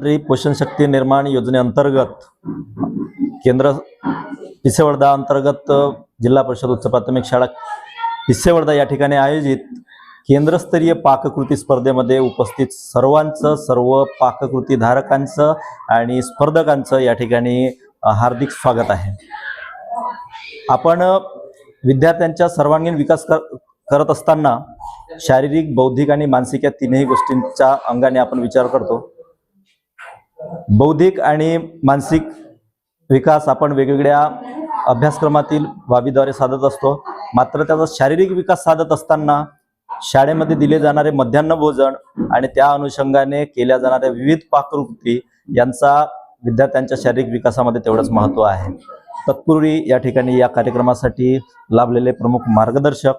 प्रधानमंत्री पोषण शक्ती निर्माण योजनेअंतर्गत केंद्र पिसेवर्धा अंतर्गत जिल्हा परिषद उच्च प्राथमिक शाळा पिसेवर्धा या ठिकाणी आयोजित केंद्रस्तरीय पाककृती स्पर्धेमध्ये उपस्थित सर्वांचं सर्व पाककृती धारकांचं आणि स्पर्धकांचं या ठिकाणी हार्दिक स्वागत आहे. आपण विद्यार्थ्यांच्या सर्वांगीण विकास कर करत असताना शारीरिक बौद्धिक आणि मानसिक या तीनही गोष्टींच्या अंगाने आपण विचार करतो. बौद्धिक आणि मानसिक विकास आपण वेगवेगळ्या अभ्यासक्रमातील बाबीद्वारे साधत असतो. मात्र त्याचा शारीरिक विकास साधत असताना शाळेमध्ये दिले जाणारे मध्यान्ह भोजन आणि त्या अनुषंगाने केल्या जाणाऱ्या विविध पाककृती यांचा विद्यार्थ्यांच्या शारीरिक विकासामध्ये तेवढंच महत्त्व आहे. तत्पूर्वी या ठिकाणी या कार्यक्रमासाठी लाभलेले प्रमुख मार्गदर्शक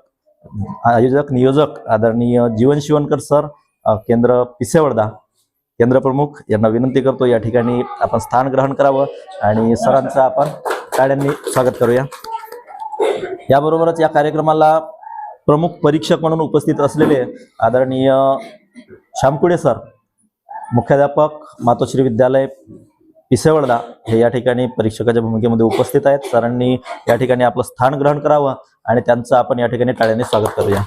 आयोजक नियोजक आदरणीय जीवन शिवणकर सर केंद्र पिसेवर्धा केंद्रप्रमुख यांना विनंती करतो या ठिकाणी आपण स्थान ग्रहण करावं आणि सरांचं आपण टाळ्यांनी स्वागत करूया. याबरोबरच या कार्यक्रमाला प्रमुख परीक्षक म्हणून उपस्थित असलेले आदरणीय श्यामकुडे सर मुख्याध्यापक मातोश्री विद्यालय पिसेवळदा हे या ठिकाणी परीक्षकाच्या भूमिकेमध्ये उपस्थित आहेत. सरांनी या ठिकाणी आपलं स्थान ग्रहण करावं आणि त्यांचं आपण या ठिकाणी टाळ्याने स्वागत करूया.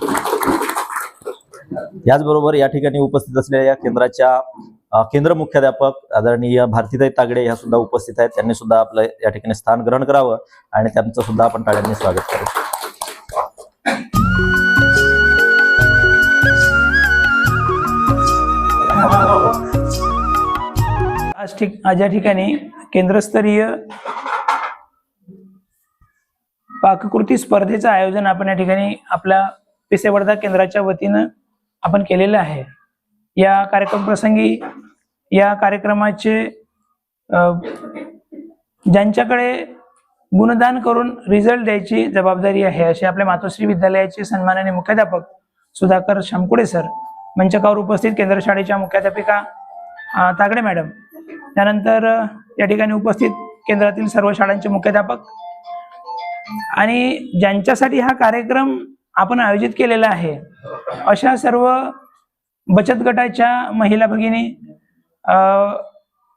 याचबरोबर या ठिकाणी उपस्थित असलेल्या या केंद्राच्या केंद्र मुख्याध्यापक आदरणीय भारतीताई तागडे ह्या सुद्धा उपस्थित आहेत. त्यांनी सुद्धा आपलं या ठिकाणी स्थान ग्रहण करावं आणि त्यांचं सुद्धा आपण टाळ्यांनी स्वागत करू. आज ठिक आज या ठिकाणी केंद्रस्तरीय पाककृती स्पर्धेचं आयोजन आपण या ठिकाणी आपल्या पिसेवर्धा केंद्राच्या वतीनं आपण केलेलं आहे. या कार्यक्रम प्रसंगी या कार्यक्रमाचे ज्यांच्याकडे गुणदान करून रिझल्ट द्यायची जबाबदारी आहे असे आपल्या मातोश्री विद्यालयाचे सन्माननीय मुख्याध्यापक सुधाकर शामकुडे सर मंचकावर उपस्थित केंद्र शाळेच्या मुख्याध्यापिका तागडे मॅडम. त्यानंतर या ठिकाणी उपस्थित केंद्रातील सर्व शाळांचे मुख्याध्यापक आणि ज्यांच्यासाठी हा कार्यक्रम आपण आयोजित केलेला आहे अशा सर्व बचत गटाच्या महिला भगिनी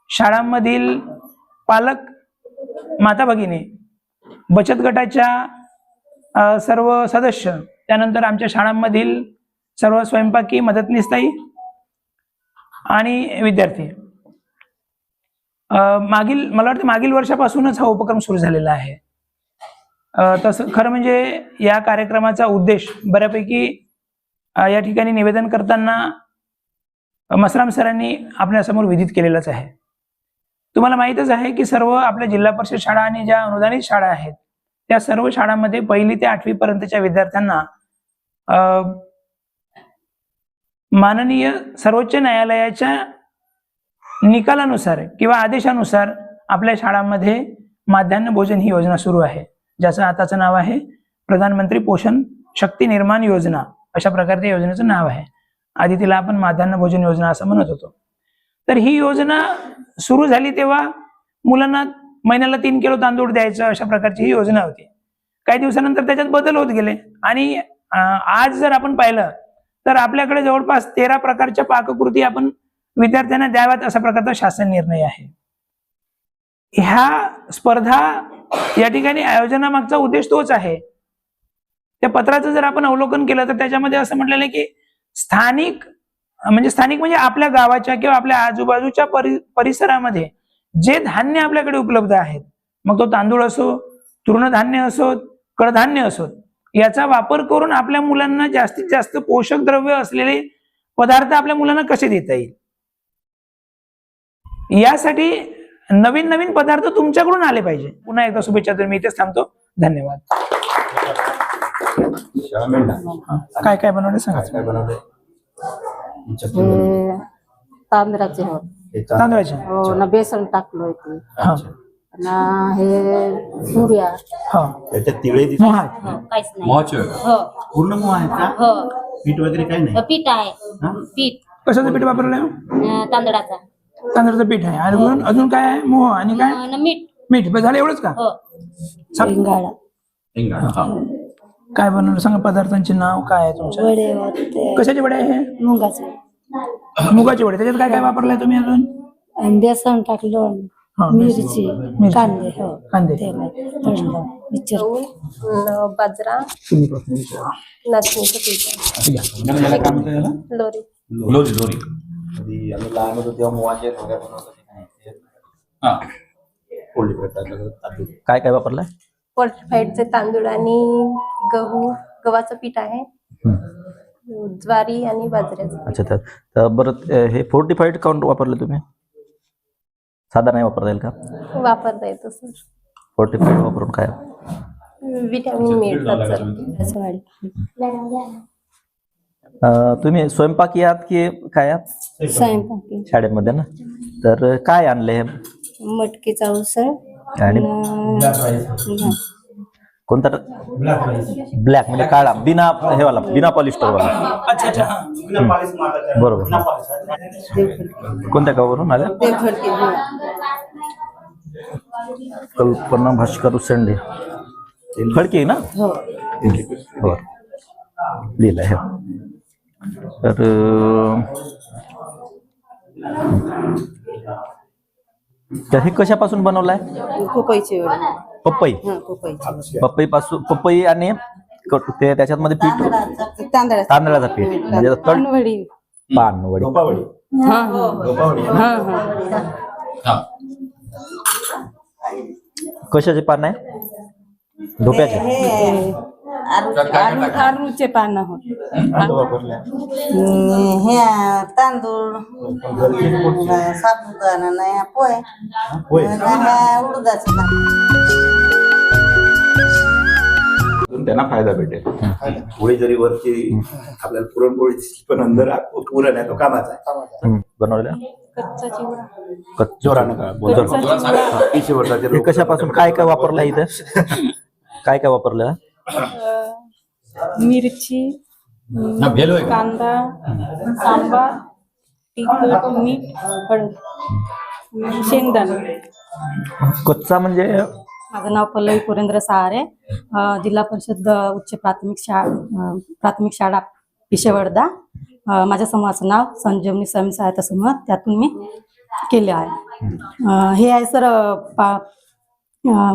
शाळांमधील पालक माता भगिनी बचत गटाच्या सर्व सदस्य त्यानंतर आमच्या शाळांमधील सर्व स्वयंपाकी मदतनीसताई आणि विद्यार्थी. मागील मला वाटतं मागील वर्षापासूनच हा उपक्रम सुरू झालेला आहे. तसं खरं म्हणजे या कार्यक्रमाचा उद्देश बऱ्यापैकी या ठिकाणी निवेदन करताना मसराम सरांनी आपल्यासमोर विदित केलेलंच आहे. तुम्हाला माहीतच आहे की सर्व आपल्या जिल्हा परिषद शाळा आणि ज्या अनुदानित शाळा आहेत त्या सर्व शाळांमध्ये पहिली ते आठवी पर्यंतच्या विद्यार्थ्यांना माननीय सर्वोच्च न्यायालयाच्या निकालानुसार किंवा आदेशानुसार आपल्या शाळांमध्ये माध्यान्ह भोजन ही योजना सुरू आहे. ज्याचं आताचं नाव आहे प्रधानमंत्री पोषण शक्ती निर्माण योजना. अशा प्रकारच्या योजनेचं नाव आहे. आधी तिला आपण माध्यान्ह भोजन योजना असं म्हणत होतो. तर ही योजना सुरू झाली तेव्हा मुलांना महिन्याला तीन किलो तांदूळ द्यायचं अशा प्रकारची ही योजना होती. काही दिवसानंतर त्याच्यात बदल होत गेले. आणि आज जर आपण पाहिलं तर आपल्याकडे जवळपास तेरा प्रकारच्या पाककृती आपण विद्यार्थ्यांना द्याव्यात असा प्रकारचा शासन निर्णय आहे. ह्या स्पर्धा या ठिकाणी आयोजनामागचा उद्देश तोच आहे. त्या पत्राचं जर आपण अवलोकन केलं तर त्याच्यामध्ये असं म्हटलेलं आहे की स्थानिक म्हणजे स्थानिक म्हणजे आपल्या गावाच्या किंवा आपल्या आजूबाजूच्या परि परिसरामध्ये जे धान्य आपल्याकडे उपलब्ध आहेत मग तो तांदूळ असो तृणधान्य असोत कडधान्य असोत याचा वापर करून आपल्या मुलांना जास्तीत जास्त पोषक द्रव्य असलेले पदार्थ आपल्या मुलांना कसे देता येईल? यासाठी नवीन नवीन पदार्थ तुमच्याकडून आले पाहिजे. पुन्हा एकदा शुभेच्छा तर मी इथेच थांबतो. धन्यवाद. हा. काय काय बनवलं सांगा. काय बनवलंय? हे तांदळाचे हो हे तांदूळ. तांदळाचे? हो ना बेसन टाकलोय ते. हा. अच्छा. ना हे पुऱ्या हा. याच्यात तिळे दिसत मोहा हो काहीच नाही. मोहाचे हो. पूर्ण मोह आहेत का? हो. पीठ वगैरे काही नाही? पीठ आहे. हा? पीठ. कशाचं पीठ वापरलंय अं, तांदळाचा. तांदळाचं पीठ आहे. आणि अजून अजून काय आहे? मोह आणि काय? मीठ. मीठ. बस झालं एवढंच का? हो. सांग. शिंगाडा शेंगा. काय बनवलं? सांगा पदार्थांचे नाव काय आहे तुमच्या? वडे होते कशाचे वडे आहे हे? मुगाचे. मुगाचे वडे. त्याच्यात काय काय वापरलंय तुम्ही अजून? आणि बेसन टाकलं हा, मिरची मिरची. कांदे हो. कांदे. मिक्सर बाजरा तुम्हीपासून विचारा. नाचणीचं पीठ याला काय म्हणतात याला? लोरी लोरी लोरी कधी आम्ही लहान होतो तेव्हा मुवाचे ढोऱ्या बनवत होते. हा. फोल्ड करतात तांदूळ. काय काय वापरलाय? पोल्ट्रीफाईडचे तांदूळ आणि गहू गव्हाचं पीठ आहे. ज्वारी आणि बाजऱ्याचं अच्छा तर तर बरं अ, हे फोर्टिफाईड काउंट वापरले तुम्ही? साधा नाही वापरता येईल का? वापरता येतो सर. फोर्टिफाईड वापरून काय? विटॅमिन मिळतात सर. असं वाढलं. अ, तुम्ही स्वयंपाकी आहात की काय आहात स्वयंपाकी. शाळेमध्ये ना? तर काय आणले मटकीचा उसळ आणि? कोणता? ब्लॅक म्हणजे काळा. बिना हे वाला बिना पॉलिस्टर वाला. अच्छा अच्छा हा. बरोबर. कोणत्या गावावरून आल्या हो. कल्पना भास्कर उसेंडे. फडके ना? हो. हो लिहिलं आहे. तर अं, तर हे कशापासून बनवलाय? पपईची वडी. पपई. हा पपईची पपई पासून पपई आणि क- ते त्याच्यामध्ये पीठ तांदळाची तांदळाचं पीठ. म्हणजे पानवडी. हा. हा हा. हा हा. कशाचे पान आहे? धोप्याचे. आरूचे पानं होत. हे तांदूळ साबुदाणा नाही पोय उडदाचं त्यांना फायदा भेटेल. पोळी जरी वरची आपल्याला पुरणपोळी पण अंदर पुरण आहे तो कामाचा आहे. बनवल्या? कच्चा चिवडा. कच्चं. जोरानं का वर्षाचे कशापासून काय काय वापरलं इथं? काय काय वापरलं? मिरची कांदा सांबार तिखट मीठ हळद शेंगदाणे. कच्चा म्हणजे? माझं नाव पल्लवी पुरेंद्र सहारे. जिल्हा परिषद उच्च प्राथमिक शाळा प्राथमिक शाळा पिशेवर्धा. माझ्या समूहाचं नाव संजीवनी स्वयंसहायता समूह. त्यातून मी केले आहे. हे आहे सर पा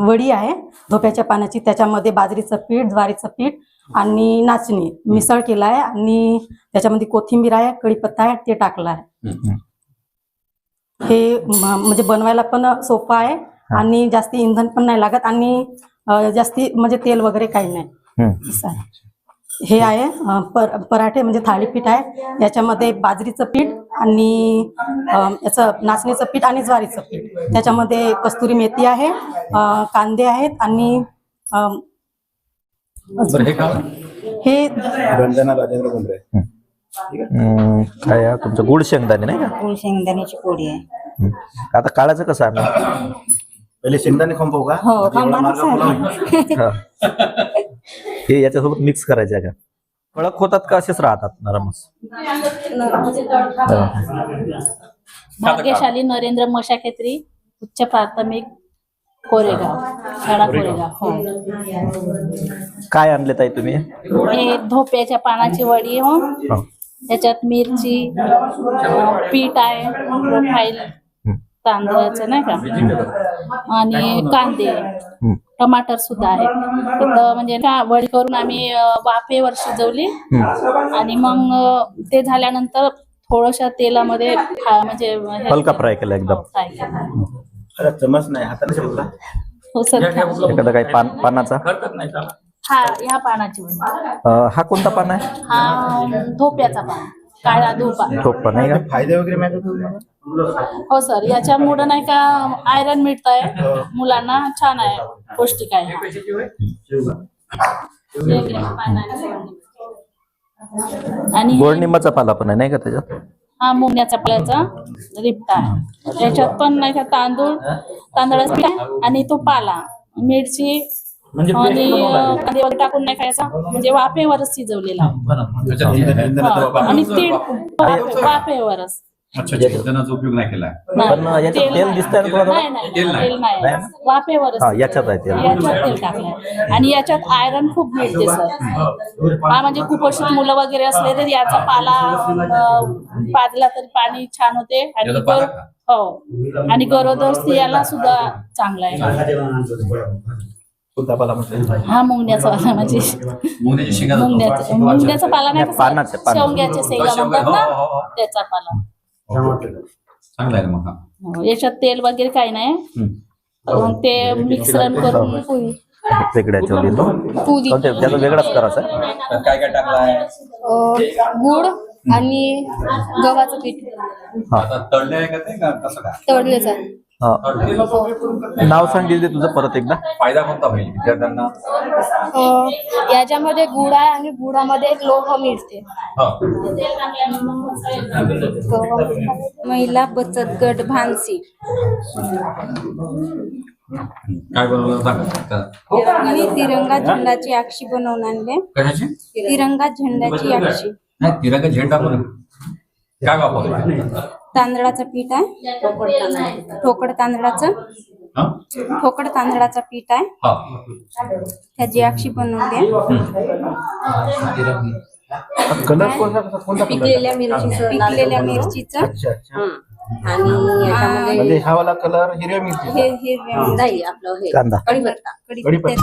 वडी आहे. धोप्याच्या पाण्याची त्याच्यामध्ये बाजरीचं पीठ ज्वारीचं पीठ आणि नाचणी मिसळ केला आहे आणि त्याच्यामध्ये कोथिंबीर आहे कढीपत्ता आहे ते टाकलं आहे. हे म्हणजे बनवायला पण सोपं आहे आणि जास्ती इंधन पण नाही लागत आणि जास्ती म्हणजे तेल वगैरे काही नाही. हे आहे पर पराठे म्हणजे थालीपीठ आहे. याच्यामध्ये बाजरीचं पीठ आणि याचं नाचणीचं पीठ आणि ज्वारीचं पीठ. त्याच्यामध्ये कस्तुरी मेथी आहे कांदे आहेत आणि हे काय? तुमचं गुड शेंगदाणे नाही का? गुळ शेंगदाण्याची पोळी आहे. आता काळाचं कसं आहे? पहिले शेंगदाणे खांबव का? हो. हे याच्यासोबत मिक्स करायचे आहे का? कडक होतात का असेच राहतात नरमच? भाग्यशाली नरेंद्र मशाखेत्री उच्च प्राथमिक कोरेगाव कोरेगाव हो. काय आणले ताई तुम्ही? हे धोप्याच्या पानाची वडी हो. हो. त्याच्यात मिरची अं, पीठ आहे प्रोफाईल तांदळाचं नाही का? आणि कांदे. टमाटर सुद्धा आहे. तिथं म्हणजे वडी करून आम्ही अं, वाफेवर शिजवली आणि मग ते झाल्यानंतर थोडशा तेलामध्ये म्हणजे हलका फ्राय केला एकदम. चमच नाही. हाताने हो सर. एखादा काही पान पानाचा? हा ह्या पानाची हा कोणता पान आहे? हा धोप्याचा पान. काळा धोपा. का? फायदे वगैरे माहिती? हो सर याच्यामुळं नाही का आयरन मिळत आहे मुलांना छान आहे. पौष्टिक आहे हा. आणि गोड निंबाचा पाला पण आहे नाही का त्याच्यात? हा मुंग्याचा आपल्याचा रिपटा आहे. त्याच्यात पण नाही का तांदूळ तांदळाचा आणि तो पाला मिरची आणि कांदे वगैरे टाकून नाही खायचा. म्हणजे वाफेवरच शिजवलेला. आणि तीळ वाफेवरच. अच्छा अच्छा इंधनाचा उपयोग नाही केला. पण याच्यात तेल दिसतंय ना तुला नाही? नाही तेल नाही. तेल नाही. नाही ना? वाफेवरच हा, याच्यात आहे तेल. याच्यात तेल टाकलंय. आणि याच्यात आयरन खूप मिळते सर हा म्हणजे कुपोषित मुलं वगैरे असले तर याचा पाला अं, पाजला तरी पाणी छान होते. आणि याचा पाला गर- हो. आणि गरोदर स्त्रियाला सुद्धा चांगला आहे. कोणता पाला म्हटलं हा. मुंगण्याचा पाला म्हणजे. मुंगण्याची शेंगा मुंगण्याचा मुंगण्याचा पाला नाही नाही, पानाचे, का पानाचे. शेवग्याच्या शेंगा शेवगा, म्हणतात ना हो, हो, हो. त्याचा पाला. चांगला आहे ना मग हा. हो, याच्यात तेल वगैरे काही नाही. मग ते मिश्रण करून पोळी वेगळ्या याच्यावर येतो. पुरी. पण ते- त्याचं वेगळंच करायचं आहे. तर काय काय टाकलाय? गुड आणि गव्हाचं पीठ. आता तळले आहे का ते का कसं काय? तळलेच आहे. तळले. नाव सांग दीदी तुझं परत एकदा? फायदा कोणता होईल विद्यार्थ्यांना? याच्यामध्ये गुड आहे आणि गुडामध्ये एक लोह मिळते. हा. महिला बचत गट भानसी. काय बनवलं? मी तिरंगा झेंडाची आक्षी बनवून आणले. कशाची? तिरंगा झेंड्याची आक्षी नाही तिरंगा झेंडा पण काय वापरतो तांदळाचं पीठ आहे. ठोकड तांदळाचं. हा? ठोकड तांदळाचं पीठ आहे. हा. त्याची कलर कोणता कोणता पिकलेल्या मिरचीचं लाल पिकलेल्या मिरचीचं. आणि याच्यामध्ये म्हणजे हा वाला कलर हिरव्या मिरची हे हिरव्या नाही आपलं हे कढीपत्ता.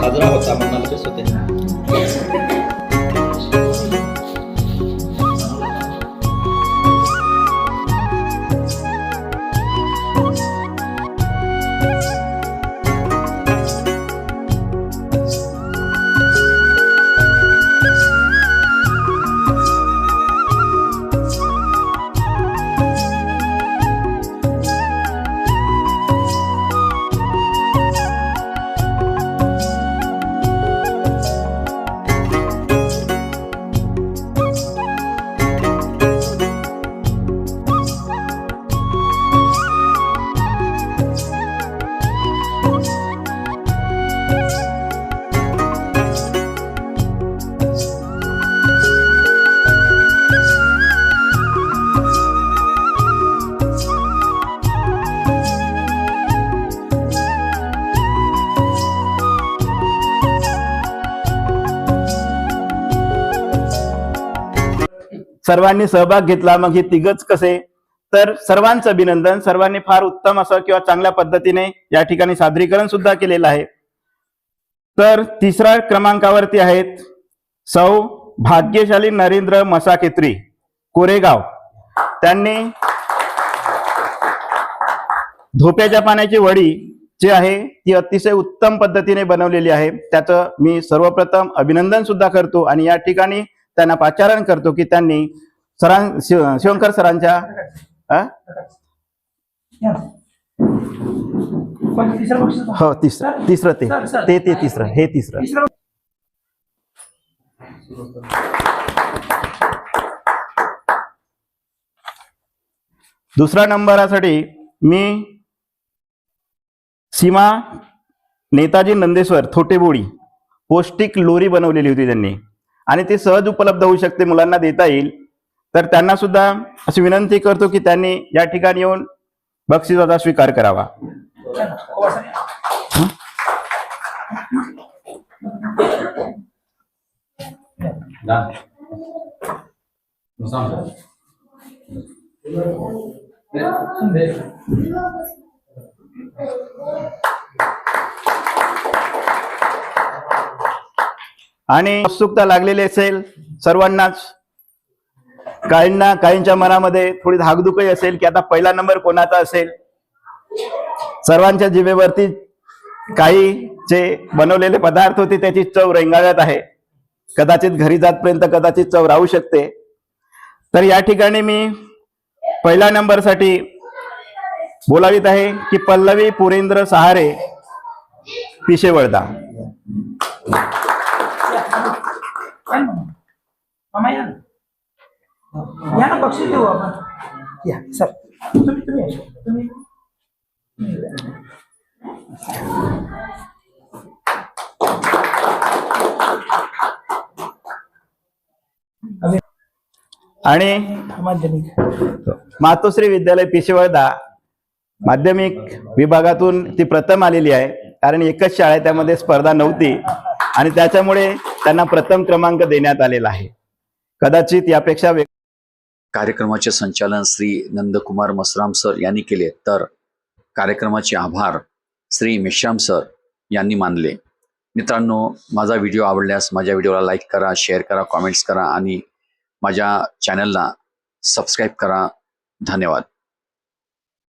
साजरा होता म्हणाल होते सर्वांनी सहभाग घेतला. मग हे तिघच कसे? तर सर्वांचं अभिनंदन. सर्वांनी फार उत्तम असं किंवा चांगल्या पद्धतीने या ठिकाणी सादरीकरण सुद्धा केलेलं आहे. तर तिसऱ्या क्रमांकावरती आहेत सौ भाग्यशाली नरेंद्र मसाखेत्री कोरेगाव. त्यांनी धोप्याच्या पाण्याची वडी जी आहे ती अतिशय उत्तम पद्धतीने बनवलेली आहे. त्याचं मी सर्वप्रथम अभिनंदन सुद्धा करतो आणि या ठिकाणी त्यांना पाचारण करतो की त्यांनी सरां शिव- शिवंकर सरांच्या हो तिसरं. तिसरं ते. ते ते तिसरं. हे तिसरं. दुसऱ्या नंबरासाठी मी सीमा नेताजी नंदेश्वर थोटेबोळी पौष्टिक लोरी बनवलेली होती त्यांनी. आणि ते सहज उपलब्ध होऊ शकते मुलांना देता येईल. तर त्यांना सुद्धा अशी विनंती करतो की त्यांनी या ठिकाणी येऊन बक्षिसाचा स्वीकार करावा. आणि उत्सुकता लागलेली असेल सर्वांनाच. काहींना काहींच्या मनामध्ये थोडी धाकधुकही असेल की आता पहिला नंबर कोणाचा असेल. सर्वांच्या जिभेवरती काही जे बनवलेले पदार्थ होते त्याची चव रेंगाळत आहे. कदाचित घरी जातपर्यंत कदाचित चव राहू शकते. तर या ठिकाणी मी पहिल्या नंबरसाठी बोलावीत आहे की पल्लवी पुरेंद्र सहारे पिशेवळदा काय म्हणू? मामा या ना. या ना बक्षीस देऊ आपण या सर तुम्ही तुम्ही या. तुम्ही आणि माध्यमिक मातोश्री विद्यालय पिशेवळदा माध्यमिक विभागातून ती प्रथम आलेली आहे कारण एकच शाळा आहे त्यामध्ये स्पर्धा नव्हती आणि त्याच्यामुळे त्यांना प्रथम क्रमांक देण्यात आलेला आहे. कदाचित यापेक्षा कार्यक्रमाचे संचालन श्री नंदकुमार मसराम सर यांनी केले तर कार्यक्रमाचे आभार श्री मेश्राम सर यांनी मानले. मित्रांनो माझा व्हिडिओ आवडल्यास माझ्या व्हिडिओला लाईक करा शेअर करा कॉमेंट्स करा आणि माझ्या चॅनलला सबस्क्राईब करा. धन्यवाद.